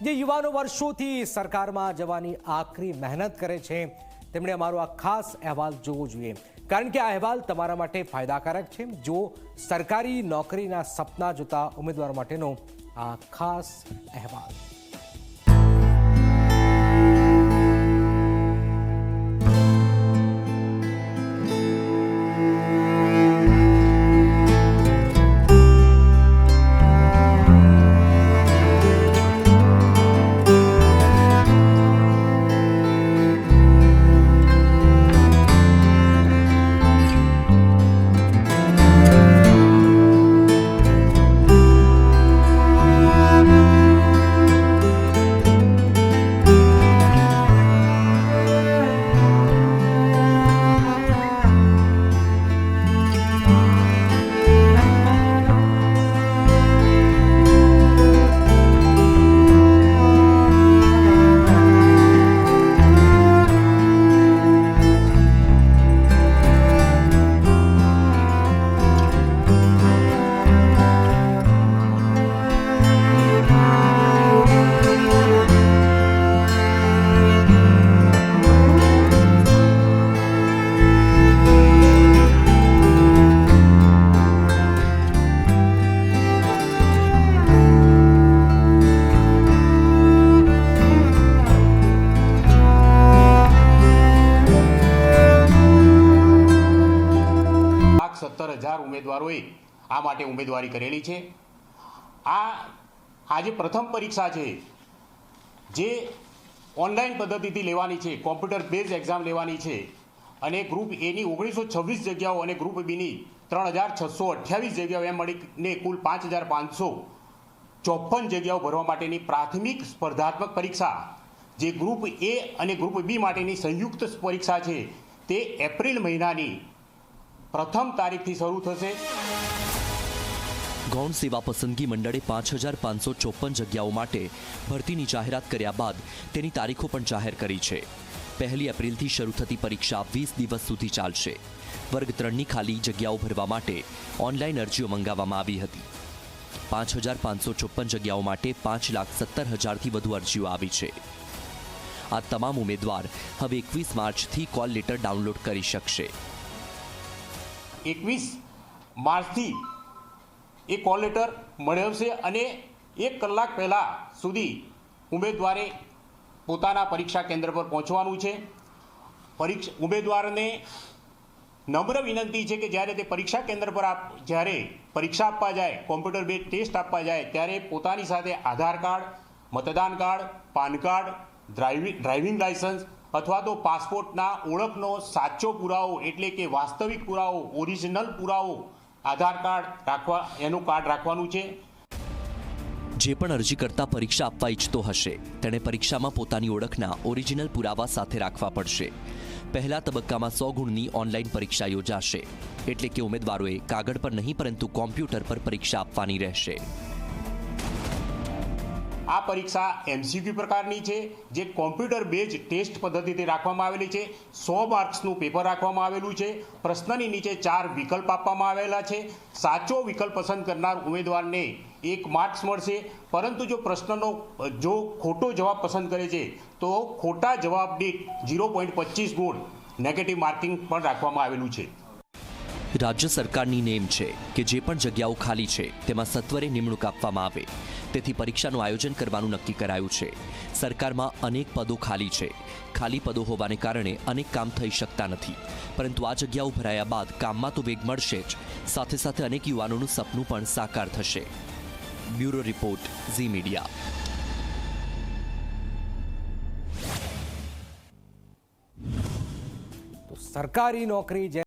જે યુવાનો વર્ષોથી સરકારમાં જવાની આકરી મહેનત કરે છે, તેમણે અમારો આ ખાસ અહેવાલ જોવો જોઈએ. કારણ કે આ અહેવાલ તમારા માટે ફાયદાકારક છે. જો સરકારી નોકરીના સપના જોતા ઉમેદવારો માટેનો આ ખાસ અહેવાલ. લાખ સત્તર હજાર ઉમેદવારોએ આ માટે ઉમેદવારી કરેલી છે. આ આજે પ્રથમ પરીક્ષા છે જે ઓનલાઈન પદ્ધતિથી લેવાની છે, કોમ્પ્યુટર બેઝ એક્ઝામ લેવાની છે અને ગ્રુપ એની ઓગણીસો છવ્વીસ જગ્યાઓ અને ગ્રુપ બીની ત્રણ હજાર છસો અઠ્યાવીસ જગ્યાઓ એમ મળીને કુલ પાંચ હજાર પાંચસો ચોપન જગ્યાઓ ભરવા માટેની પ્રાથમિક સ્પર્ધાત્મક પરીક્ષા જે ગ્રુપ એ અને ગ્રુપ બી માટેની સંયુક્ત પરીક્ષા છે તે એપ્રિલ મહિનાની પ્રથમ તારીખથી શરૂ થશે. ગૌણ સેવા પસંદગી મંડળે પાંચ હજાર પાંચસો ચોપન જગ્યાઓ માટે ભરતીની જાહેરાત કર્યા બાદ તેની તારીખો પણ જાહેર કરી છે. પહેલી એપ્રિલથી શરૂ થતી પરીક્ષા વીસ દિવસ સુધી ચાલશે. વર્ગ ત્રણની ખાલી જગ્યાઓ ભરવા માટે ઓનલાઈન અરજીઓ મંગાવવામાં આવી હતી. પાંચ હજાર પાંચસો ચોપન જગ્યાઓ માટે પાંચ લાખ સત્તર હજારથી વધુ અરજીઓ આવી છે. આ તમામ ઉમેદવાર હવે એકવીસ માર્ચથી કોલ લેટર ડાઉનલોડ કરી શકશે. એકવીસ માર્ચથી એ કોલ લેટર મેળવશે અને એક કલાક પહેલાં સુધી ઉમેદવારે પોતાના પરીક્ષા કેન્દ્ર પર પહોંચવાનું છે. પરીક્ષા ઉમેદવારને નમ્ર વિનંતી છે કે જ્યારે તે પરીક્ષા કેન્દ્ર પર આપ, જ્યારે પરીક્ષા આપવા જાય, કોમ્પ્યુટર બેઝ ટેસ્ટ આપવા જાય, ત્યારે પોતાની સાથે આધાર કાર્ડ, મતદાન card, PAN card driving driving licence અથવા તો પાસપોર્ટના ઓળખનો સાચો પુરાવો એટલે કે વાસ્તવિક પુરાવો, ઓરિજિનલ પુરાવો, આધાર કાર્ડ રાખવા, એનું કાર્ડ રાખવાનું છે. જે પણ અરજી કરતા પરીક્ષા આપવા ઈચ્છતો હશે, તેણે પરીક્ષામાં પોતાની ઓળખના ઓરિજિનલ પુરાવા સાથે રાખવા પડશે. પહેલા તબક્કામાં સો ગુણની ઓનલાઈન પરીક્ષા યોજાશે. એટલે કે ઉમેદવારોએ કાગળ પર નહીં, પરંતુ કોમ્પ્યુટર પર પરીક્ષા આપવાની રહેશે. આ પરીક્ષા એમસીક્યુ પ્રકારની છે, જે કોમ્પ્યુટર બેઝ ટેસ્ટ પદ્ધતિથી રાખવામાં આવેલી છે. સો માર્ક્સનું પેપર રાખવામાં આવેલું છે. પ્રશ્નની નીચે ચાર વિકલ્પ આપવામાં આવેલા છે. સાચો વિકલ્પ પસંદ કરનાર ઉમેદવારને એક માર્ક્સ મળશે. પરંતુ જો પ્રશ્નનો, જો ખોટો જવાબ પસંદ કરે છે, તો ખોટા જવાબ દીઠ ઝીરો પોઈન્ટ પચીસ ગુણ નેગેટિવ માર્કિંગ પણ રાખવામાં આવેલું છે. રાજ્ય સરકારની નેમ છે કે જે પણ જગ્યાઓ ખાલી છે, તેમાં સત્વરે નિમણૂક આપવામાં આવે. તેથી પરીક્ષાનું આયોજન કરવાનું નક્કી કરાયું છે. સરકારમાં અનેક પદો ખાલી છે. ખાલી પદો હોવાને કારણે અનેક કામ થઈ શકતા નથી. પરંતુ આ જગ્યાઓ ભરાયા બાદ કામમાં તો વેગ મળશે જ. સાથે સાથે અનેક યુવાનોનું સપનું પણ સાકાર થશે. Bureau report, Zee media. સરકારી નોકરી